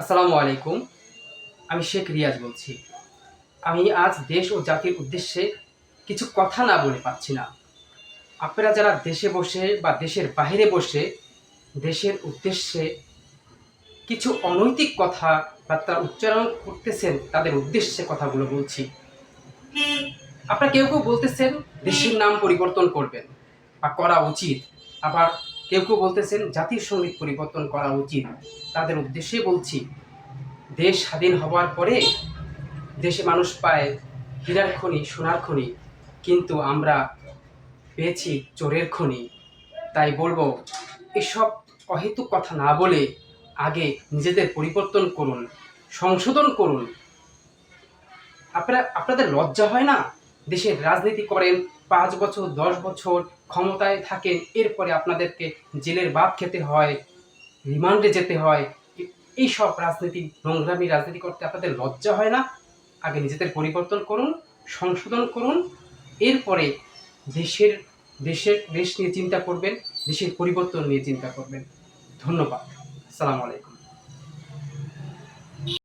আসসালামু আলাইকুম। আমি শেখ রিয়াজ বলছি। আমি আজ দেশ ও জাতির উদ্দেশ্যে কিছু কথা না বলে পাচ্ছি না। আপনারা যারা দেশে বসে বা দেশের বাইরে বসে দেশের উদ্দেশ্যে কিছু অনৈতিক কথা বা বার্তা উচ্চারণ করতেছেন, তাদের উদ্দেশ্যে কথাগুলো বলছি। আপনারা কেউ কেউ বলতেছেন, দেশের নাম পরিবর্তন করবেন বা করা উচিত। আবার কেউ কেউ বলতেছেন জাতির সংগীত পরিবর্তন করা উচিত। তাদের উদ্দেশ্যে বলছি, দেশ স্বাধীন হওয়ার পরে দেশে মানুষ পায় হীরার খনি, সোনার খনি, কিন্তু আমরা পেয়েছি চোরের খনি। তাই বলব, এসব অহেতুক কথা না বলে আগে নিজেদের পরিবর্তন করুন, সংশোধন করুন। আপনারা, আপনাদের লজ্জা হয় না? দেশের রাজনীতি করেন পাঁচ বছর, দশ বছর ক্ষমতায় থাকেন, এরপরে আপনাদেরকে জেলের ভাত খেতে হয়, রিমান্ডে যেতে হয়। এই সব রাজনীতি, নোংরামি রাজনীতি করতে আপনাদের লজ্জা হয় না? আগে নিজেদের পরিবর্তন করুন, সংশোধন করুন, এরপরে দেশের দেশের দেশ নিয়ে চিন্তা করবেন, দেশের পরিবর্তন নিয়ে চিন্তা করবেন। ধন্যবাদ। আসসালামু আলাইকুম।